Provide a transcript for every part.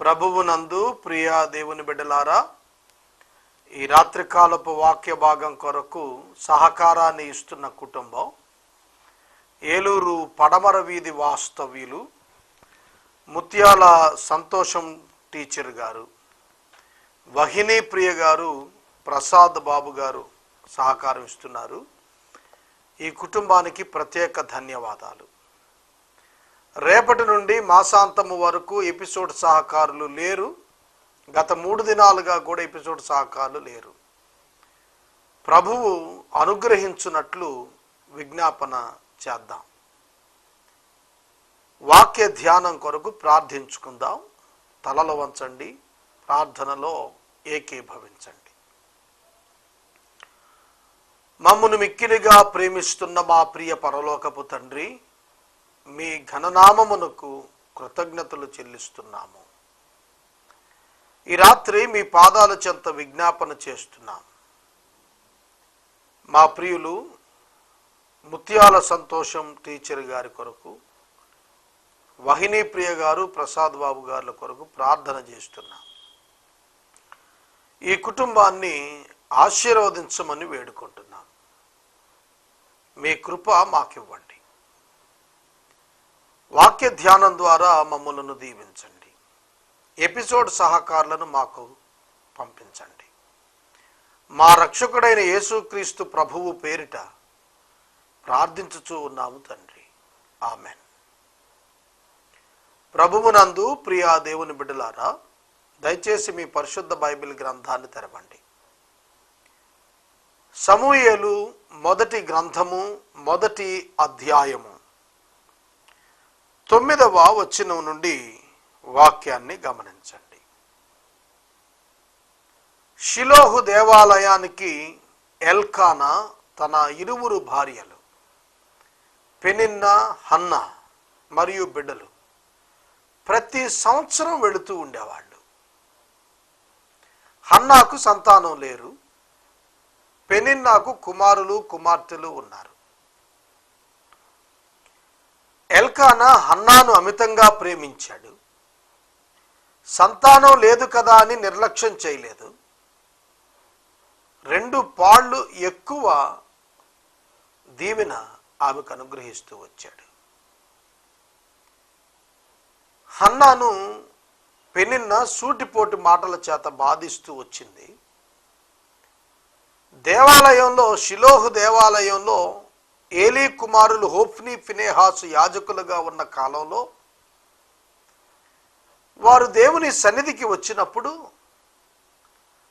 ప్రభువునందు ప్రియ దేవుని బిడ్డలారా ఈ రాత్రికాలపు వాక్య భాగం కొరకు సహకారాన్ని ఇస్తున్న కుటుంబం ఏలూరు పడమర వీధి వాస్తవ్యులు ముత్యాల సంతోషం టీచర్ గారు వహినీ ప్రియ గారు ప్రసాద్ బాబు గారు సహకారం ఇస్తున్నారు. ఈ కుటుంబానికి ప్రత్యేక ధన్యవాదాలు. రేపటి నుండి మాసాంతము వరకు ఎపిసోడ్ సహకారులు లేరు. గత మూడు దినాలుగా కూడా ఎపిసోడ్ సహకారులు లేరు. ప్రభువు అనుగ్రహించున్నట్లు విజ్ఞాపన చేద్దాం. వాక్య ధ్యానం కొరకు ప్రార్థించుకుందాం. తలలు వంచండి ప్రార్థనలో ఏకీభవించండి. మమ్మను మిక్కిలిగా ప్రేమిస్తున్న మా ప్రియ పరలోకపు తండ్రి మీ ఘననామమునకు కృతజ్ఞతలు చెల్లిస్తున్నాము. ఈ రాత్రి మీ పాదాల చెంత విజ్ఞాపన చేస్తున్నాం. మా ప్రియులు ముత్యాల సంతోషం టీచర్ గారి కొరకు వహినీ ప్రియ గారు ప్రసాద్ బాబు గారుల కొరకు ప్రార్థన చేస్తున్నాం. ఈ కుటుంబాన్ని ఆశీర్వదించమని వేడుకుంటున్నాం. మీ కృప మాకివ్వండి. వాక్య ధ్యానం ద్వారా మమ్మలను దీవించండి. ఎపిసోడ్ సహకారులను మాకు పంపించండి. మా రక్షకుడైన యేసుక్రీస్తు ప్రభువు పేరిట ప్రార్థించుచూ ఉన్నాము తండ్రి. ఆమెన్. ప్రభువునందు ప్రియా దేవుని బిడ్డలారా దయచేసి మీ పరిశుద్ధ బైబిల్ గ్రంథాన్ని తెరవండి. సమూయేలు మొదటి గ్రంథము మొదటి అధ్యాయము. తొమ్మిదవ వచనం నుండి వాక్యాన్ని గమనించండి. షిలోహు దేవాలయానికి ఎల్కానా తన ఇరువురు భార్యలు పెనిన్న హన్న మరియు బిడ్డలు ప్రతి సంవత్సరం వెళుతూ ఉండేవాళ్ళు. హన్నాకు సంతానం లేరు పెనిన్నాకు కుమారులు కుమార్తెలు ఉన్నారు. ఎల్కానా హన్నాను అమితంగా ప్రేమించాడు. సంతానం లేదు కదా అని నిర్లక్ష్యం చేయలేదు. రెండు పాళ్ళు ఎక్కువ దీవెన ఆమెకు అనుగ్రహిస్తూ వచ్చాడు. హన్నాను పెనిన్న సూటిపోటి మాటల చేత బాధిస్తూ వచ్చింది. దేవాలయంలో శిలోహు దేవాలయంలో ఏలీ కుమారులు హోఫ్ని ఫినేహాసు యాజకులుగా ఉన్న కాలంలో వారు దేవుని సన్నిధికి వచ్చినప్పుడు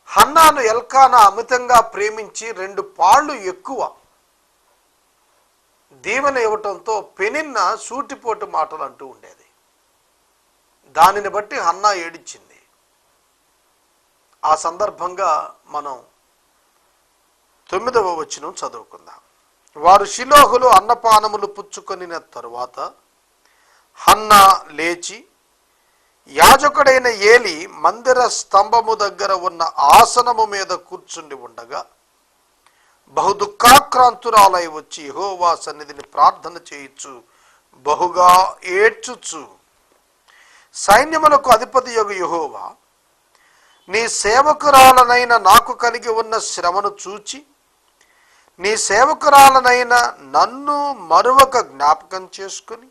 హన్నాను ఎల్కానా అమితంగా ప్రేమించి రెండు పాళ్ళు ఎక్కువ దీవెన ఇవ్వటంతో పెనిన్న సూటిపోటు మాటలు అంటూ ఉండేది. దానిని బట్టి హన్నా ఏడిచింది. ఆ సందర్భంగా మనం తొమ్మిదవ వచనం చదువుకుందాం. వారు శిలోహులు అన్నపానములు పుచ్చుకొనిన తరువాత హన్న లేచి యాజకుడైన ఏలి మందిర స్తంభము దగ్గర ఉన్న ఆసనము మీద కూర్చుండి ఉండగా బహు దుఃఖాక్రాంతురాలై వచ్చి యహోవా సన్నిధిని ప్రార్థన చేయొచ్చు బహుగా ఏడ్చుచు. సైన్యములకు అధిపతి యొక్క యహోవా నీ సేవకురాలనైన నాకు కలిగి ఉన్న శ్రమను చూచి నీ సేవకురాలనైన నన్ను మరొక జ్ఞాపకం చేసుకుని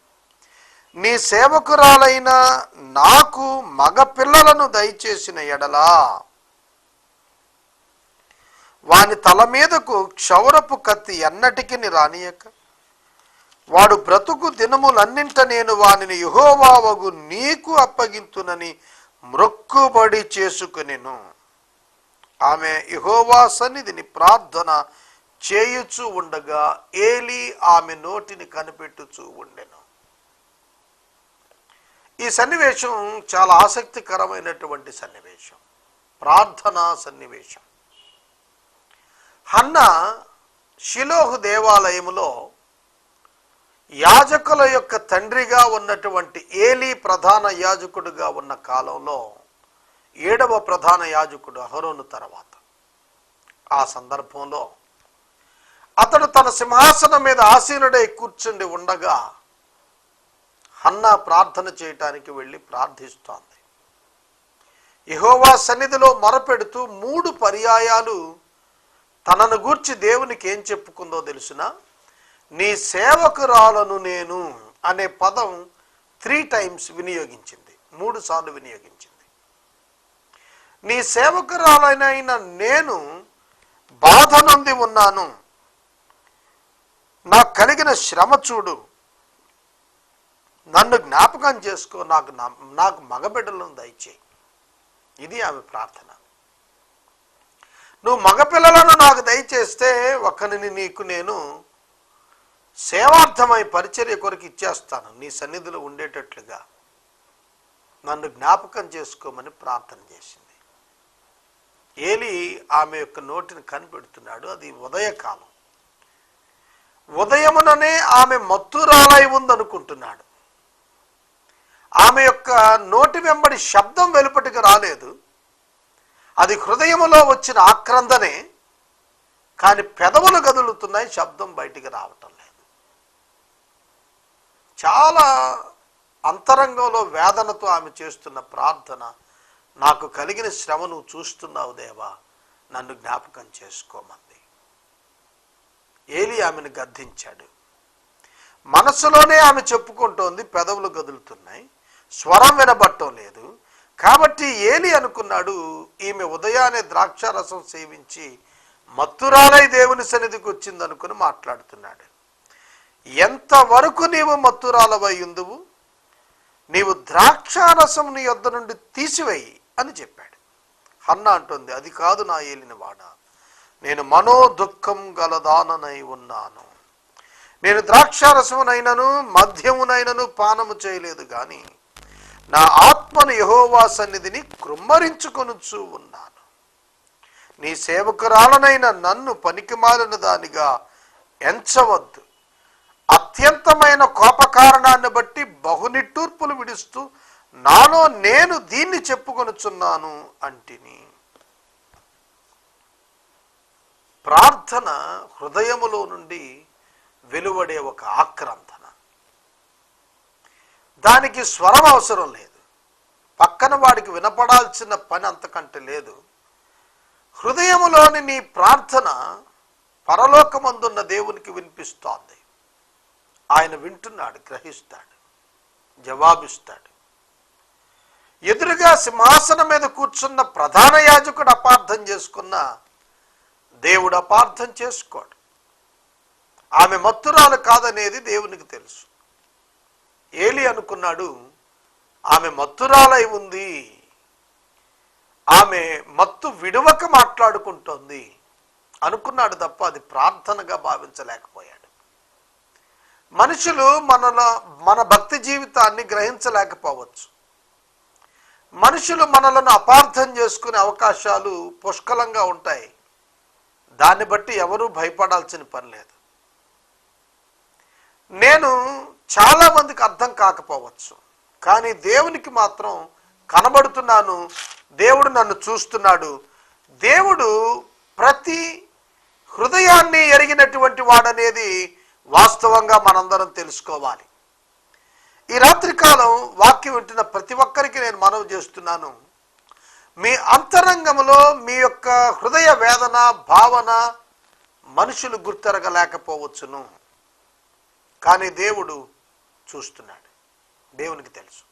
నీ సేవకురాలైన నాకు మగ పిల్లలను దయచేసిన ఎడలా వాని తల మీదకు క్షౌరపు కత్తి ఎన్నటికి రానియక వాడు బ్రతుకు దినములన్నింట నేను వానిని యుహోవావగు నీకు అప్పగింతునని మ్రొక్కుబడి చేసుకునేను. ఆమె యహోవా సన్నిధిని ప్రార్థన చేయుచు ఉండగా ఏలి ఆమె నోటిని కనిపెట్టుచూ ఉండెను. ఈ సన్నివేశం చాలా ఆసక్తికరమైనటువంటి సన్నివేశం. ప్రార్థనా సన్నివేశం. హన్న షిలోహు దేవాలయములో యాజకుల యొక్క తండ్రిగా ఉన్నటువంటి ఏలి ప్రధాన యాజకుడుగా ఉన్న కాలంలో ఏడవ ప్రధాన యాజకుడు అహరోను తర్వాత. ఆ సందర్భంలో అతడు తన సింహాసనం మీద ఆసీనుడై కూర్చుండి ఉండగా హన్నా ప్రార్థన చేయటానికి వెళ్ళి ప్రార్థిస్తోంది. యహోవా సన్నిధిలో మొరపెడుతూ మూడు పర్యాయాలు తనను గూర్చి దేవునికి ఏం చెప్పుకుందో తెలుసునా? నీ సేవకురాలను నేను అనే పదం త్రీ టైమ్స్ వినియోగించింది. మూడు సార్లు వినియోగించింది. నీ సేవకురాలైన నేను బాధ నుండి ఉన్నాను. నాకు కలిగిన శ్రమ చూడు. నన్ను జ్ఞాపకం చేసుకో. నాకు నాకు మగబిడ్డలను దయచేయి. ఇది ఆమె ప్రార్థన. నువ్వు మగపిల్లలను నాకు దయచేస్తే ఒకరిని నీకు నేను సేవార్థమై పరిచర్య కొరకు ఇచ్చేస్తాను. నీ సన్నిధిలో ఉండేటట్లుగా నన్ను జ్ఞాపకం చేసుకోమని ప్రార్థన చేసింది. ఏలి ఆమె యొక్క నోటిని కనిపెడుతున్నాడు. అది ఉదయకాలం. ఉదయముననే ఆమె మత్తురాలై ఉందనుకుంటున్నాడు. ఆమె యొక్క నోటి వెంబడి శబ్దం వెలుపటికి రాలేదు. అది హృదయములో వచ్చిన ఆక్రందనే కానీ పెదవులు కదులుతున్నాయి శబ్దం బయటికి రావటం లేదు. చాలా అంతరంగంలో వేదనతో ఆమె చేస్తున్న ప్రార్థన నాకు కలిగిన శ్రమ నువ్వు చూస్తున్నావు దేవా నన్ను జ్ఞాపకం చేసుకోమని. ఏలి ఆమెను గద్దించాడు. మనసులోనే ఆమె చెప్పుకుంటోంది పెదవులు కదులుతున్నాయి స్వరం వినబట్టం లేదు. కాబట్టి ఏలి అనుకున్నాడు ఈమె ఉదయాన్నే ద్రాక్షారసం సేవించి మత్తురాలై దేవుని సన్నిధికి వచ్చింది అనుకుని మాట్లాడుతున్నాడు. ఎంతవరకు నీవు మత్తురాలవై ఉందువు? నీవు ద్రాక్షారసం నీ యొద్ద నుండి తీసివేయి అని చెప్పాడు. హన్న అంటుంది అది కాదు నా ఏలిన వాడా నేను మనో దుఃఖం గలదాననై ఉన్నాను. నేను ద్రాక్షారసమునైనను మద్యమునైనను పానము చేయలేదు గాని నా ఆత్మను యహోవా సన్నిధిని కృమ్మరించుకొనుచూ ఉన్నాను. నీ సేవకురాలనైన నన్ను పనికిమాలిన దానిగా ఎంచవద్దు. అత్యంతమైన కోపకారణాన్ని బట్టి బహునిట్టూర్పులు విడుస్తూ నాలో నేను దీన్ని చెప్పుకొనుచున్నాను అంటిని. ప్రార్థన హృదయములో నుండి వెలువడే ఒక ఆక్రందన. దానికి స్వరం అవసరం లేదు. పక్కన వాడికి వినపడాల్సిన పని అంతకంటే లేదు. హృదయములోని నీ ప్రార్థన పరలోకమందున్న దేవునికి వినిపిస్తోంది. ఆయన వింటున్నాడు గ్రహిస్తాడు జవాబిస్తాడు. ఎదురుగా సింహాసనం మీద కూర్చున్న ప్రధాన యాజకుడు అపార్థం చేసుకున్న దేవుడు అపార్థం చేసుకోడు. ఆమె మత్తురాలు కాదనేది దేవునికి తెలుసు. ఏలి అనుకున్నాడు ఆమె మత్తురాలై ఉంది. ఆమె మత్తు విడువక మాట్లాడుకుంటోంది. అనుకున్నాడు తప్ప అది ప్రార్థనగా భావించలేకపోయాడు. మనుషులు మనలో మన భక్తి జీవితాన్ని గ్రహించలేకపోవచ్చు. మనుషులు మనలను అపార్థం చేసుకునే అవకాశాలు పుష్కలంగా ఉంటాయి. దాన్ని బట్టి ఎవరూ భయపడాల్సిన పని లేదు. నేను చాలా మందికి అర్థం కాకపోవచ్చు కానీ దేవునికి మాత్రం కనబడుతున్నాను దేవుడు నన్ను చూస్తున్నాడు. దేవుడు ప్రతి హృదయాన్ని ఎరిగినటువంటి వాడనేది వాస్తవంగా మనందరం తెలుసుకోవాలి. ఈ రాత్రికాలం వాక్యం వింటున్న ప్రతి ఒక్కరికి నేను మనవి చేస్తున్నాను. మీ అంతరంగంలో మీ యొక్క హృదయ వేదన భావన మనుషులు గుర్తెరగలేకపోవచ్చును. కానీ దేవుడు చూస్తున్నాడు. దేవునికి తెలుసు.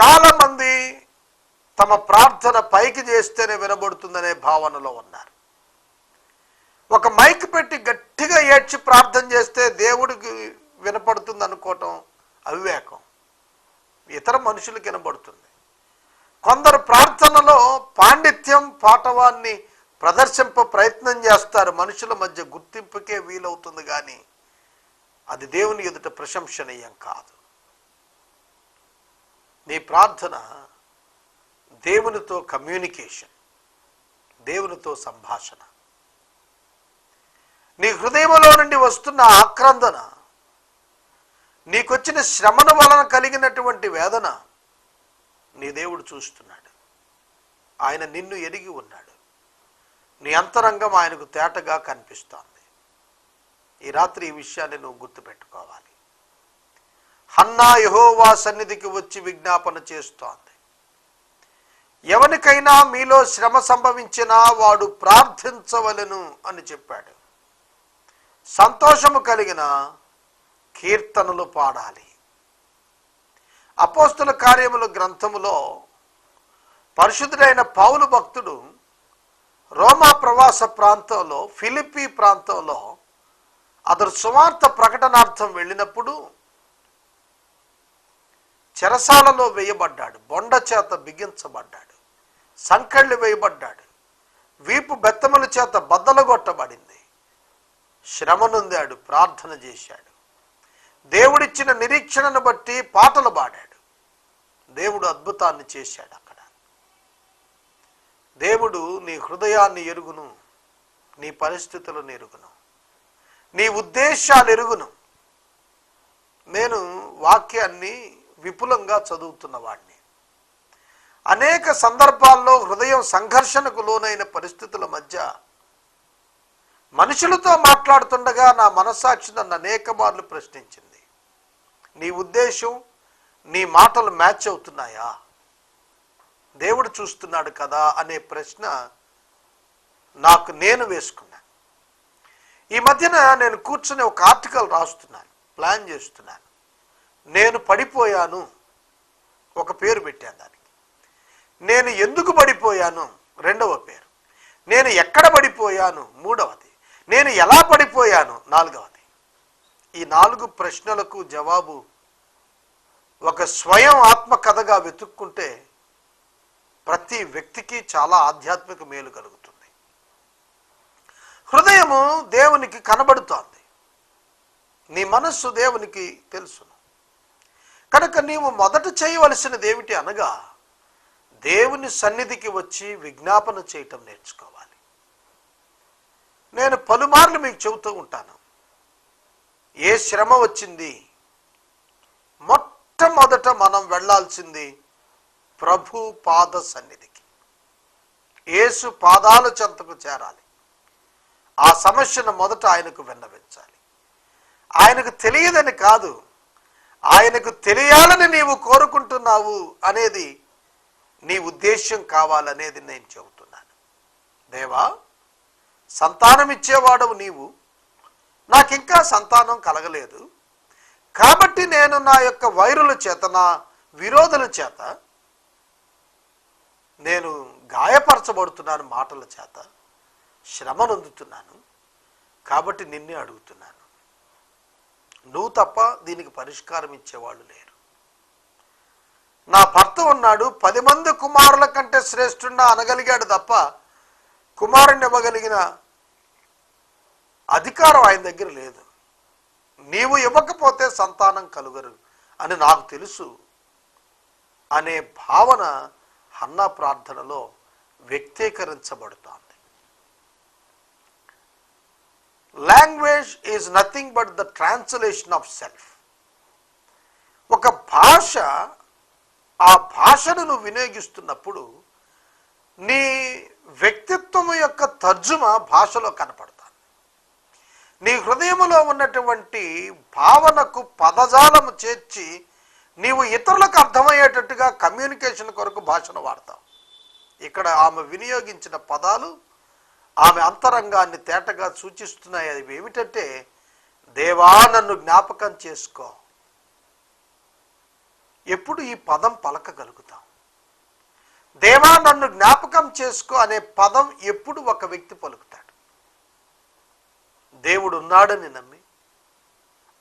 చాలా మంది తమ ప్రార్థన పైకి చేస్తేనే వినబడుతుందనే భావనలో ఉన్నారు. ఒక మైక్ పెట్టి గట్టిగా ఏడ్చి ప్రార్థన చేస్తే దేవుడికి వినపడుతుంది అనుకోవటం అవివేకం. ఇతర మనుషులకు వినబడుతుంది. కొందరు ప్రార్థనలో పాండిత్యం పాటవాన్ని ప్రదర్శింప ప్రయత్నం చేస్తారు. మనుషుల మధ్య గుర్తింపుకే వీలవుతుంది కానీ అది దేవుని ఎదుట ప్రశంసనీయం కాదు. నీ ప్రార్థన దేవునితో కమ్యూనికేషన్ దేవునితో సంభాషణ. నీ హృదయంలో నుండి వస్తున్న ఆక్రందన నీకొచ్చిన శ్రమణ వలన కలిగినటువంటి వేదన నీ దేవుడు చూస్తున్నాడు. ఆయన నిన్ను ఎరిగి ఉన్నాడు. నీ అంతరంగం ఆయనకు తేటగా కనిపిస్తోంది. ఈ రాత్రి ఈ విషయాన్ని నువ్వు గుర్తుపెట్టుకోవాలి. హన్నా యహోవా సన్నిధికి వచ్చి విజ్ఞాపన చేస్తోంది. ఎవరికైనా మీలో శ్రమ సంభవించినా వాడు ప్రార్థించవలెను అని చెప్పాడు. సంతోషము కలిగిన కీర్తనలు పాడాలి. అపోస్తుల కార్యముల గ్రంథములో పరిశుద్ధుడైన పౌలు భక్తుడు రోమా ప్రవాస ప్రాంతంలో ఫిలిప్పీ ప్రాంతంలో అతడు సువార్త ప్రకటనార్థం వెళ్ళినప్పుడు చెరసాలలో వేయబడ్డాడు బొండ చేత బిగించబడ్డాడు సంకళ్ళు వేయబడ్డాడు వీపు బెత్తముల చేత బద్దలగొట్టబడింది శ్రమనుందాడు ప్రార్థన చేశాడు. దేవుడిచ్చిన నిరీక్షణను బట్టి పాటలు పాడాడు. దేవుడు అద్భుతాన్ని చేశాడు అక్కడ. దేవుడు నీ హృదయాన్ని ఎరుగును నీ పరిస్థితులను ఎరుగును నీ ఉద్దేశాలు ఎరుగును. నేను వాక్యాన్ని విపులంగా చదువుతున్న వాడిని. అనేక సందర్భాల్లో హృదయం సంఘర్షణకు లోనైన పరిస్థితుల మధ్య మనుషులతో మాట్లాడుతుండగా నా మనస్సాక్షి నన్ను అనేక మార్లు ప్రశ్నించింది. నీ ఉద్దేశం నీ మాటలు మ్యాచ్ అవుతున్నాయా? దేవుడు చూస్తున్నాడు కదా అనే ప్రశ్న నాకు నేను వేసుకున్నాను ఈ మధ్యన నేను కూర్చొని ఒక ఆర్టికల్ రాస్తున్నాను ప్లాన్ చేస్తున్నాను. నేను పడిపోయాను ఒక పేరు పెట్టాను దానికి. నేను ఎందుకు పడిపోయాను? రెండవ పేరు. నేను ఎక్కడ పడిపోయాను? మూడవది. నేను ఎలా పడిపోయాను? నాలుగవది. ఈ నాలుగు ప్రశ్నలకు జవాబు ఒక స్వయం ఆత్మకథగా వెతుక్కుంటే ప్రతి వ్యక్తికి చాలా ఆధ్యాత్మిక మేలు కలుగుతుంది. హృదయము దేవునికి కనబడుతోంది. నీ మనస్సు దేవునికి తెలుసును కనుక నీవు మొదట చేయవలసినది ఏమిటి అనగా దేవుని సన్నిధికి వచ్చి విజ్ఞాపన చేయటం నేర్చుకోవాలి. నేను పలుమార్లు మీకు చెబుతూ ఉంటాను. ఏ శ్రమ వచ్చింది? మొట్టమొదట మనం వెళ్ళాల్సింది ప్రభు పాద సన్నిధికి. యేసు పాదాల చెంతకు చేరాలి. ఆ సమస్యను మొదట ఆయనకు విన్నవించాలి. ఆయనకు తెలియదని కాదు ఆయనకు తెలియాలని నీవు కోరుకుంటున్నావు అనేది నీ ఉద్దేశ్యం కావాలనేది నేను చెబుతున్నాను. దేవా సంతానం ఇచ్చేవాడవు నీవు. నాకింకా సంతానం కలగలేదు. కాబట్టి నేను నా యొక్క వైరుల చేత నా విరోధుల చేత నేను గాయపరచబడుతున్నాను మాటల చేత శ్రమ నొందుతున్నాను కాబట్టి నిన్నే అడుగుతున్నాను. నువ్వు తప్ప దీనికి పరిష్కారం ఇచ్చేవాళ్ళు లేరు. నా భర్త ఉన్నాడు పది మంది కుమారుల కంటే శ్రేష్ఠున్నా అనగలిగాడు తప్ప కుమారుని ఇవ్వగలిగిన అధికారం ఆయన దగ్గర లేదు. నీవు ఇవ్వకపోతే సంతానం కలుగరు అని నాకు తెలుసు అనే భావన అన్న ప్రార్థనలో వ్యక్తీకరించబడుతోంది. Language is nothing but the translation of self ఒక భాష ఆ భాషను నువ్వు వినియోగిస్తున్నప్పుడు నీ వ్యక్తిత్వం యొక్క తర్జుమ భాషలో కనపడుతుంది నీ హృదయములో ఉన్నటువంటి భావనకు పదజాలము చేర్చి నీవు ఇతరులకు అర్థమయ్యేటట్టుగా కమ్యూనికేషన్ కొరకు భాషను వాడతావు. ఇక్కడ ఆమె వినియోగించిన పదాలు ఆమె అంతరంగాన్ని తేటగా సూచిస్తున్నాయి. అవి ఏమిటంటే దేవా నన్ను జ్ఞాపకం చేసుకో. ఎప్పుడు ఈ పదం పలకగలుగుతాం. దేవా నన్ను జ్ఞాపకం చేసుకో అనే పదం ఎప్పుడు ఒక వ్యక్తి పలుకుతాడు. దేవుడు ఉన్నాడని నమ్మి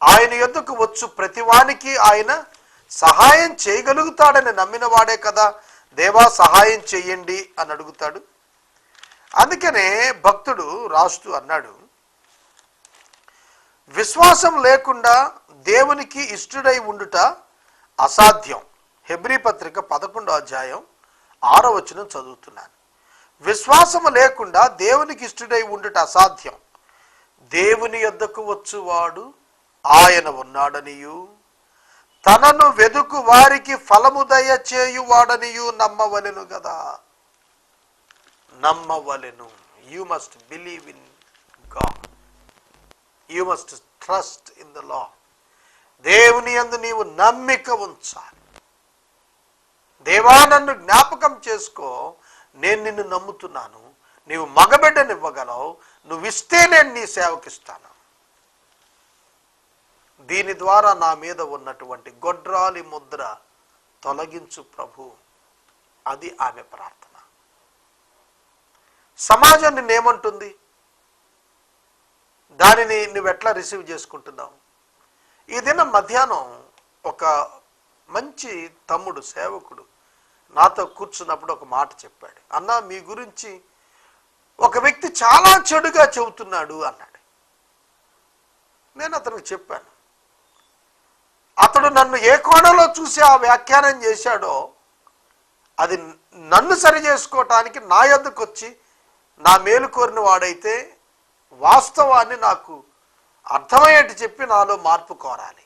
ఆయన యొద్దకు వచ్చు ప్రతివానికి ఆయన సహాయం చేయగలుగుతాడని నమ్మిన వాడే కదా. దేవా సహాయం చెయ్యండి అని అడుగుతాడు. అందుకనే భక్తుడు రాస్తూ అన్నాడు విశ్వాసం లేకుండా దేవునికి ఇష్టడై ఉండుట అసాధ్యం. హెబ్రీ పత్రిక పదకొండో అధ్యాయం ఆరో వచనం చదువుతున్నాను. విశ్వాసము లేకుండా దేవునికి ఇష్టడై ఉండుట అసాధ్యం. దేవుని యొద్దకు వచ్చువాడు ఆయన ఉన్నాడనియు. తనను వెదుకు వారికి ఫలము దయచేయువాడనియు నమ్మవలెను కదా నమ్మవలెను. You must believe in God you must trust in the law దేవుని యందు నీవు నమ్మిక ఉంచాలి. దేవా నన్ను జ్ఞాపకం చేసుకో. నేను నిన్ను నమ్ముతున్నాను. నీవు మగబిడ్డనివ్వగలవు. నువ్విస్తే నేను నీ సేవకిస్తాను. దీని ద్వారా నా మీద ఉన్నటువంటి గొడ్రాలి ముద్ర తొలగించు ప్రభు. అది ఆమె ప్రార్థన. సమాజం నిన్నేమంటుంది? దానిని నువ్వు ఎట్లా రిసీవ్ చేసుకుంటున్నావు? ఈ దినం మధ్యాహ్నం ఒక మంచి తమ్ముడు సేవకుడు నాతో కూర్చున్నప్పుడు ఒక మాట చెప్పాడు. అన్న మీ గురించి ఒక వ్యక్తి చాలా చెడుగా చెబుతున్నాడు అన్నాడు. నేను అతనికి చెప్పాను. అతడు నన్ను ఏ కోణంలో చూసి ఆ వ్యాఖ్యానం చేశాడో అది నన్ను సరి చేసుకోవటానికి నా యొద్దకు వచ్చి నా మేలు కోరిన వాడైతే వాస్తవాన్ని నాకు అర్థమయ్యేట్టు చెప్పి నాలో మార్పు కోరాలి.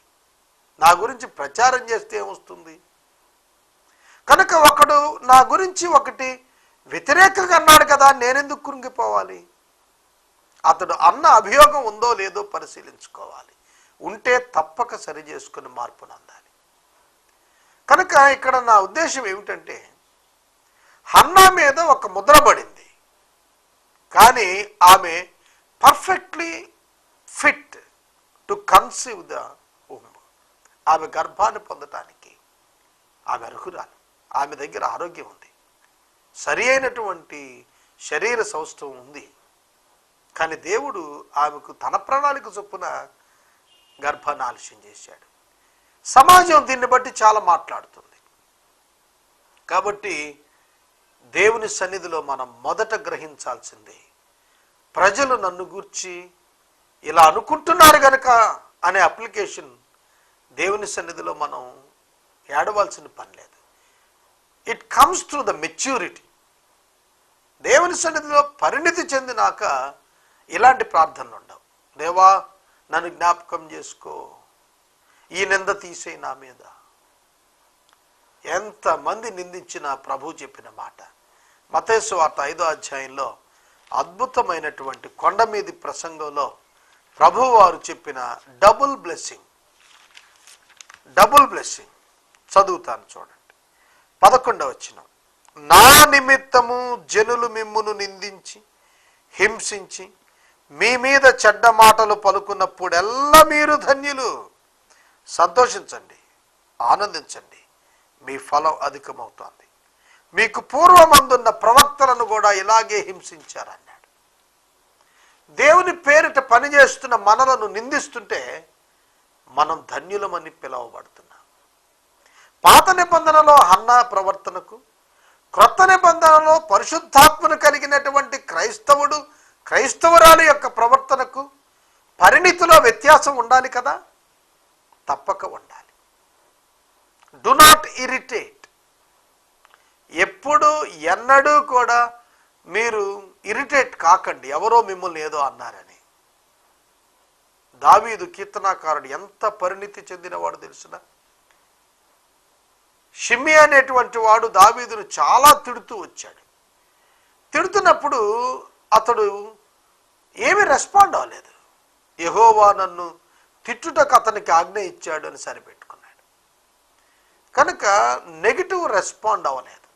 నా గురించి ప్రచారం చేస్తే ఏమొస్తుంది? కనుక ఒకడు నా గురించి ఒకటి వ్యతిరేకంగా అన్నాడు కదా నేనెందుకు కృంగిపోవాలి? అతడు అన్న అభియోగం ఉందో లేదో పరిశీలించుకోవాలి. ఉంటే తప్పక సరి చేసుకుని మార్పును అందాలి కనుక ఇక్కడ నా ఉద్దేశం ఏమిటంటే హన్నా మీద ఒక ముద్ర పడింది. కానీ ఆమె perfectly fit to conceive the um. ఆమె గర్భాన్ని పొందటానికి ఆమె అర్హురాలు. ఆమె దగ్గర ఆరోగ్యం ఉంది. సరి అయినటువంటి శరీర సౌష్ఠవం ఉంది. కానీ దేవుడు ఆమెకు తన ప్రణాళిక చొప్పున గర్భాన్ని ఆలస్యం చేశాడు. సమాజం దీన్ని బట్టి చాలా మాట్లాడుతుంది. కాబట్టి దేవుని సన్నిధిలో మనం మొదట గ్రహించాల్సిందే ప్రజలు నన్ను గూర్చి ఇలా అనుకుంటున్నారు గనక అనే అప్లికేషన్ దేవుని సన్నిధిలో మనం ఏడవలసిన పని లేదు. It comes through the maturity దేవుని సన్నిధిలో పరిణితి చెందినాక ఇలాంటి ప్రార్థనలు ఉండవు. దేవా నన్ను జ్ఞాపకం చేసుకో. ఈ నింద తీసేయి నా మీద. ఎంతమంది నిందించిన ప్రభు చెప్పిన మాట. మతేసు వార్త ఐదో అధ్యాయంలో అద్భుతమైనటువంటి కొండ మీది ప్రసంగంలో ప్రభు వారు చెప్పిన డబుల్ బ్లెస్సింగ్. Double blessing. చదువుతాను చూడండి. పదకొండవ వచ్చిన నా నిమిత్తము జనులు మిమ్మును నిందించి హింసించి మీ మీద చెడ్డ మాటలు పలుకున్నప్పుడెల్లా మీరు ధన్యులు. సంతోషించండి ఆనందించండి మీ ఫలం అధికమవుతోంది. మీకు పూర్వమందున్న ప్రవక్తలను కూడా ఇలాగే హింసించారన్నాడు. దేవుని పేరిట పనిచేస్తున్న మనలను నిందిస్తుంటే మనం ధన్యులమని పిలువబడుతున్నాం. పాత నిబంధనలో అన్నా ప్రవర్తనకు క్రొత్త నిబంధనలో పరిశుద్ధాత్మను కలిగినటువంటి క్రైస్తవుడు క్రైస్తవురాలు యొక్క ప్రవర్తనకు పరిణితిలో వ్యత్యాసం ఉండాలి కదా? తప్పక ఉండాలి. డు నాట్ ఇరిటేట్ ఎప్పుడు ఎన్నడూ కూడా మీరు ఇరిటేట్ కాకండి. ఎవరో మిమ్మల్ని ఏదో అన్నారని. దావీదు కీర్తనాకారుడు ఎంత పరిణితి చెందినవాడు తెలుసునా? షిమ్మి అనేటువంటి వాడు దావీదును చాలా తిడుతూ వచ్చాడు. తిడుతున్నప్పుడు అతడు ఏమి రెస్పాండ్ అవ్వలేదు. యహోవా నన్ను తిట్టుటకు అతనికి ఆజ్ఞ ఇచ్చాడు అని సరిపెట్టుకున్నాడు. కనుక నెగిటివ్ రెస్పాండ్ అవ్వలేదు.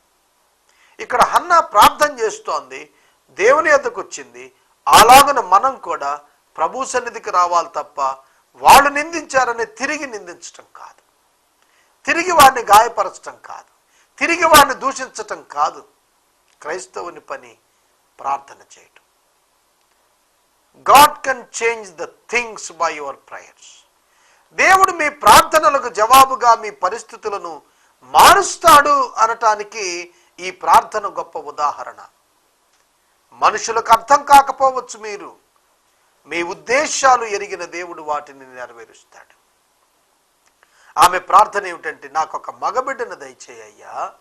ఇక్కడ హన్న ప్రార్థన చేస్తోంది దేవుని ఎద్దకు వచ్చింది. అలాగున మనం కూడా ప్రభు సన్నిధికి రావాలి తప్ప వాళ్ళు నిందించారని తిరిగి నిందించటం కాదు. తిరిగి వాడిని గాయపరచటం కాదు. తిరిగి వాడిని దూషించటం కాదు. క్రైస్తవుని పని ప్రార్థన చేయటం. God can change the things by your prayers దేవుడు మీ ప్రార్థనలకు జవాబుగా మీ పరిస్థితులను మారుస్తాడు అనటానికి ఈ ప్రార్థన గొప్ప ఉదాహరణ. మనుషులకు అర్థం కాకపోవచ్చు మీరు. మీ ఉద్దేశాలు ఎరిగిన దేవుడు వాటిని నెరవేరుస్తాడు. ఆమె ప్రార్థన ఏమిటంటే నాకు ఒక మగబిడ్డను దయచేయ్యా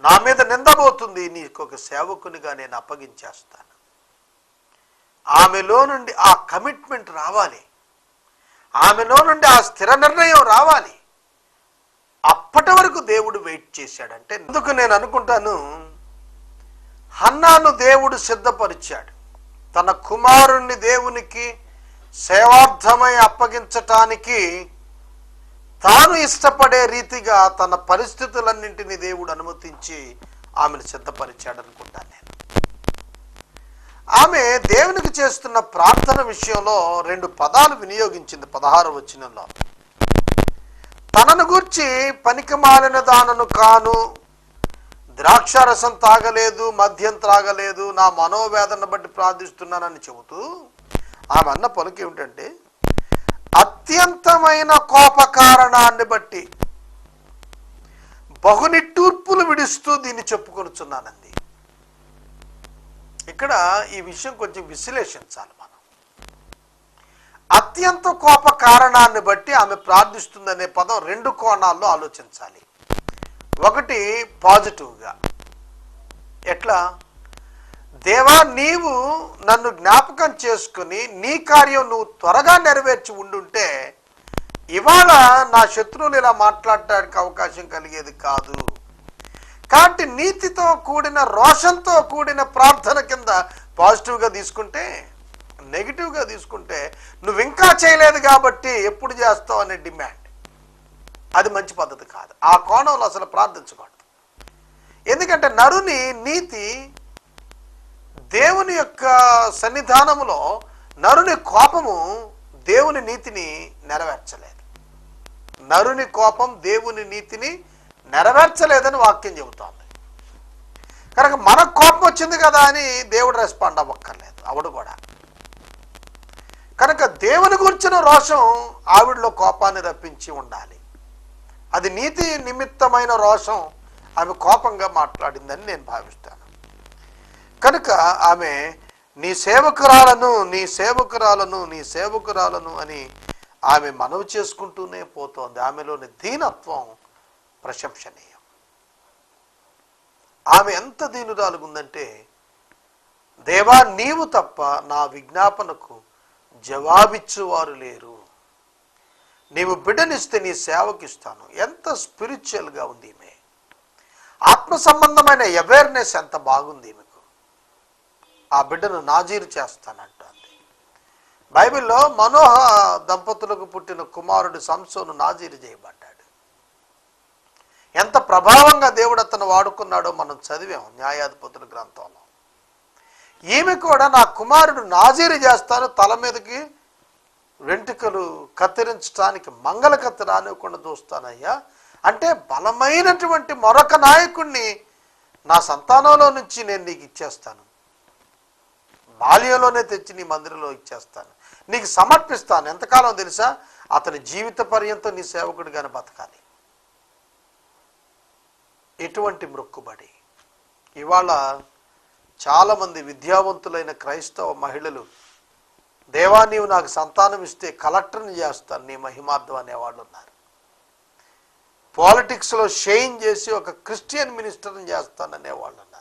నా మీద నిందబోతుంది. నీకు ఒక సేవకునిగా నేను అప్పగించేస్తాను. ఆమెలో నుండి ఆ కమిట్మెంట్ రావాలి. ఆమెలో నుండి ఆ స్థిర నిర్ణయం రావాలి. అప్పటి వరకు దేవుడు వెయిట్ చేశాడంటే ఎందుకు నేను అనుకుంటాను? హన్నాను దేవుడు సిద్ధపరిచాడు. తన కుమారుణ్ణి దేవునికి సేవార్థమై అప్పగించటానికి తాను ఇష్టపడే రీతిగా తన పరిస్థితులన్నింటినీ దేవుడు అనుమతించి ఆమెను సిద్ధపరిచాడు అనుకుంటాను నేను. ఆమె దేవునికి చేస్తున్న ప్రార్థన విషయంలో రెండు పదాలు వినియోగించింది పదహారు వచనంలో. తనను గూర్చి పనికి మాలిన దానను కాను ద్రాక్షారసం తాగలేదు మద్యం త్రాగలేదు నా మనోవేదన బట్టి ప్రార్థిస్తున్నానని చెబుతూ ఆమె అన్న పలుకు ఏమిటంటే అత్యంతమైన కోప కారణాన్ని బట్టి బహునిట్టూర్పులు విడుస్తూ దీన్ని చెప్పుకొనుచున్నానండి. ఇక్కడ ఈ విషయం కొంచెం విశ్లేషించాలి మనం. అత్యంత కోప కారణాన్ని బట్టి ఆమె ప్రార్థిస్తుందనే పదం రెండు కోణాల్లో ఆలోచించాలి. ఒకటి పాజిటివ్గా. ఎట్లా? దేవా నీవు నన్ను జ్ఞాపకం చేసుకుని నీ కార్యం నువ్వు త్వరగా నెరవేర్చి ఉండుంటే ఇవాళ నా శత్రువులు ఇలా మాట్లాడటానికి అవకాశం కలిగేది కాదు. కాబట్టి నీతితో కూడిన రోషంతో కూడిన ప్రార్థన కింద పాజిటివ్గా తీసుకుంటే నెగిటివ్గా తీసుకుంటే నువ్వు ఇంకా చేయలేదు కాబట్టి ఎప్పుడు చేస్తావు అనే డిమాండ్. అది మంచి పద్ధతి కాదు. ఆ కోణంలో అసలు ప్రార్థించకూడదు. ఎందుకంటే నరుని నీతి దేవుని యొక్క సన్నిధానములో నరుని కోపము దేవుని నీతిని నెరవేర్చలేదు. నరుని కోపం దేవుని నీతిని నెరవేర్చలేదని వాక్యం చెబుతోంది. కనుక మనకు కోపం వచ్చింది కదా అని దేవుడు రెస్పాండ్ అవ్వక్కర్లేదు ఆవిడ కూడా. కనుక దేవుని గురించిన రోషం ఆవిడలో కోపాన్ని రప్పించి ఉండాలి. అది నీతి నిమిత్తమైన రోషం ఆమె కోపంగా మాట్లాడిందని నేను భావిస్తాను. కనుక ఆమె నీ సేవకురాలను నీ సేవకురాలను నీ సేవకురాలను అని ఆమె మనవి చేసుకుంటూనే పోతోంది. ఆమెలోని దీనత్వం ప్రశంసనీయం. ఆమె ఎంత దీనురాలుగుందంటే దేవా నీవు తప్ప నా విజ్ఞాపనకు జవాబిచ్చువారు లేరు. నీవు బిడ్డనిస్తే నీ సేవకిస్తాను. ఎంత స్పిరిచువల్గా ఉంది ఈమె. ఆత్మ సంబంధమైన అవేర్నెస్ ఎంత బాగుంది ఈమె. ఆ బిడ్డను నాజీరు చేస్తానంటుంది. బైబిల్లో మనోహ దంపతులకు పుట్టిన కుమారుడు సంసోను నాజీరు చేయబడ్డాడు. ఎంత ప్రభావంగా దేవుడు అతను వాడుకున్నాడో మనం చదివాం న్యాయాధిపతుల గ్రంథంలో. ఈమె కూడా నా కుమారుడు నాజీరు చేస్తాను తల మీదకి వెంట్రుకలు కత్తిరించడానికి మంగళ కత్తి రానివ్వకుండా చూస్తానయ్యా. అంటే బలమైనటువంటి మరొక నాయకుణ్ణి నా సంతానంలో నుంచి నేను నీకు ఇచ్చేస్తాను. బాల్యంలోనే తెచ్చి నీ మందిరంలో ఇచ్చేస్తాను. నీకు సమర్పిస్తాను. ఎంతకాలం తెలుసా? అతని జీవిత పర్యంతం నీ సేవకుడిగానే బతకాలి. ఎటువంటి మృక్కుబడి. ఇవాళ చాలామంది విద్యావంతులైన క్రైస్తవ మహిళలు దేవా నీవు నాకు సంతానం ఇస్తే కలెక్టర్ని చేస్తాను. నీ మహిమార్థం అనేవాళ్ళు ఉన్నారు పాలిటిక్స్లో షెయిన్ చేసి ఒక క్రిస్టియన్ మినిస్టర్ని చేస్తాను అనేవాళ్ళు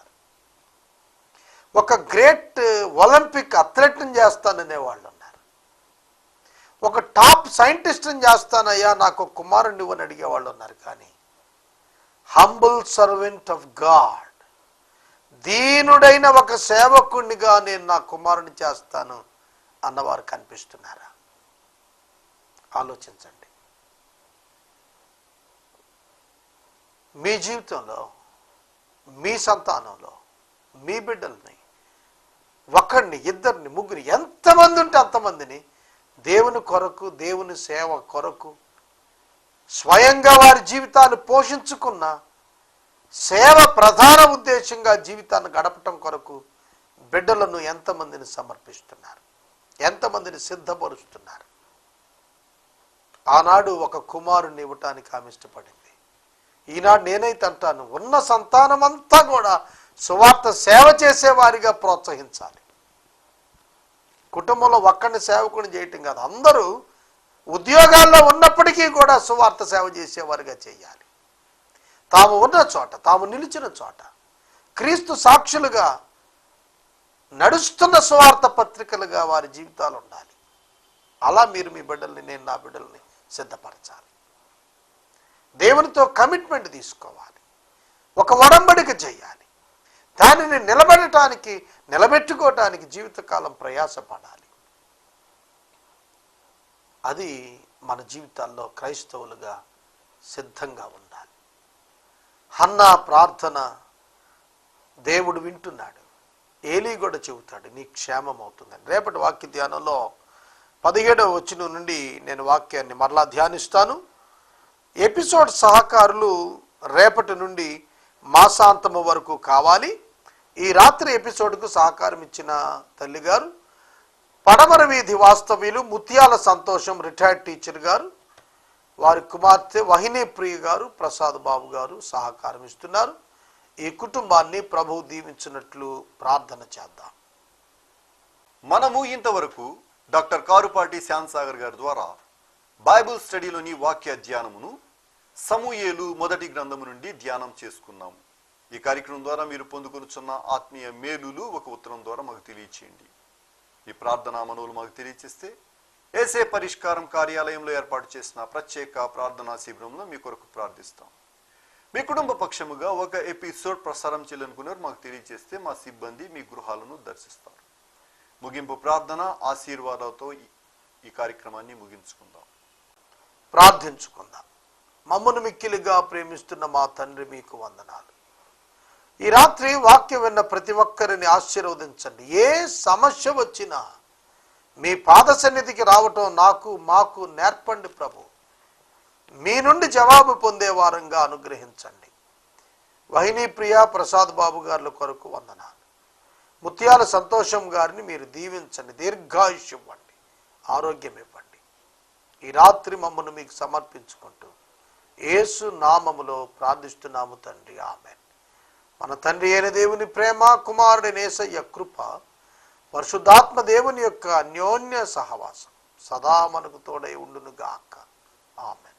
ఒక గ్రేట్ ఒలింపిక్ అథ్లెట్ని చేస్తాననే వాళ్ళు ఉన్నారు ఒక టాప్ సైంటిస్ట్ని చేస్తానయ్యా నాకు ఒక కుమారుని ఇవ్వని అడిగే వాళ్ళు ఉన్నారు కానీ హంబుల్ సర్వెంట్ ఆఫ్ గాడ్ దీనుడైన ఒక సేవకుణ్ణిగా నేను నా కుమారుని చేస్తాను అన్నవారు కనిపిస్తున్నారా? ఆలోచించండి. మీ జీవితంలో మీ సంతానంలో మీ బిడ్డల్ని ఒకరిని ఇద్దరిని ముగ్గురు ఎంతమంది ఉంటే అంతమందిని దేవుని కొరకు దేవుని సేవ కొరకు స్వయంగా వారి జీవితాన్ని పోషించుకున్న సేవ ప్రధాన ఉద్దేశంగా జీవితాన్ని గడపటం కొరకు బిడ్డలను ఎంతమందిని సమర్పిస్తున్నారు? ఎంతమందిని సిద్ధపరుస్తున్నారు? ఆనాడు ఒక కుమారుని ఇవ్వటానికి ఆమె ఇష్టపడింది. ఈనాడు నేనైతే అంటాను ఉన్న సంతానమంతా కూడా సువార్త సేవ చేసేవారిగా ప్రోత్సహించాలి. కుటుంబంలో ఒక్కడిని సేవకుని చేయటం కాదు. అందరూ ఉద్యోగాల్లో ఉన్నప్పటికీ కూడా సువార్త సేవ చేసేవారుగా చేయాలి. తాము ఉన్న చోట తాము నిలిచిన చోట క్రీస్తు సాక్షులుగా నడుస్తున్న సువార్త పత్రికలుగా వారి జీవితాలు ఉండాలి. అలా మీరు మీ బిడ్డల్ని నేను నా బిడ్డల్ని సిద్ధపరచాలి. దేవునితో కమిట్మెంట్ తీసుకోవాలి. ఒక వడంబడిక చేయాలి. దానిని నిలబడటానికి నిలబెట్టుకోవటానికి జీవితకాలం ప్రయాసపడాలి. అది మన జీవితాల్లో క్రైస్తవులుగా సిద్ధంగా ఉండాలి. హన్నా ప్రార్థన దేవుడు వింటున్నాడు. ఏలీ కూడా చెబుతాడు నీ క్షేమం అవుతుందని రేపటి వాక్య ధ్యానంలో పదిహేడవ వచ్చిన నుండి నేను వాక్యాన్ని మరలా ధ్యానిస్తాను. ఎపిసోడ్ సహకారులు రేపటి నుండి మాసాంతము వరకు కావాలి. ఈ రాత్రి ఎపిసోడ్కు సహకారం ఇచ్చిన తల్లిగారు పడమర వీధి వాస్తవ్యులు ముత్యాల సంతోషం రిటైర్డ్ టీచర్ గారు వారి కుమార్తె వహినీ ప్రియ గారు ప్రసాద్ బాబు గారు సహకారం ఇస్తున్నారు. ఈ కుటుంబాన్ని ప్రభు దీవించినట్లు ప్రార్థన చేద్దాం. మనము ఇంతవరకు డాక్టర్ కారుపాటి శ్యాంసాగర్ గారి ద్వారా బైబిల్ స్టడీలోని వాక్య ధ్యానమును సమూయేలు మొదటి గ్రంథము నుండి ధ్యానం చేసుకున్నాము. ఈ కార్యక్రమం ద్వారా మీరు పొందుకొనుచున్న ఆత్మీయ మేలులు ఒక ఉత్తరం ద్వారా మాకు తెలియచేయండి. ఈ ప్రార్థనా మనవులు మాకు తెలియచేస్తే ఏసే పరిష్కారం కార్యాలయంలో ఏర్పాటు చేసిన ప్రత్యేక ప్రార్థనా శిబిరంలో మీ కొరకు ప్రార్థిస్తాం. మీ కుటుంబ పక్షముగా ఒక ఎపిసోడ్ ప్రసారం చేయాలనుకున్నారు మాకు తెలియజేస్తే మా సిబ్బంది మీ గృహాలను దర్శిస్తారు. ముగింపు ప్రార్థన ఆశీర్వాదాలతో ఈ- ఈ కార్యక్రమాన్ని ముగించుకుందాం. ప్రార్థించుకుందాం. మమ్మను మిక్కిలిగా ప్రేమిస్తున్న మా తండ్రి మీకు వందనాలు. ఈ రాత్రి వాక్యం విన్న ప్రతి ఒక్కరిని ఆశీర్వదించండి. ఏ సమస్య వచ్చినా మీ పాద సన్నిధికి రావటం నాకు మాకు నేర్పండి ప్రభు. మీ నుండి జవాబు పొందే వారంగా అనుగ్రహించండి. వహినీ ప్రియ ప్రసాద్ బాబు గారుల కొరకు వందనాలు. ముత్యాల సంతోషం గారిని మీరు దీవించండి. దీర్ఘాయుష్యం ఇవ్వండి. ఆరోగ్యం ఇవ్వండి. ఈ రాత్రి మమ్మను మీకు సమర్పించుకుంటూ ఏసు నామములో ప్రార్థిస్తున్నాము తండ్రి. ఆమెను. మన తండ్రి అయిన దేవుని ప్రేమ కుమారుడి నేసయ్య కృప పరిశుద్ధాత్మ దేవుని యొక్క అన్యోన్య సహవాసం సదా మనకు తోడై ఉండును గాక ఆమె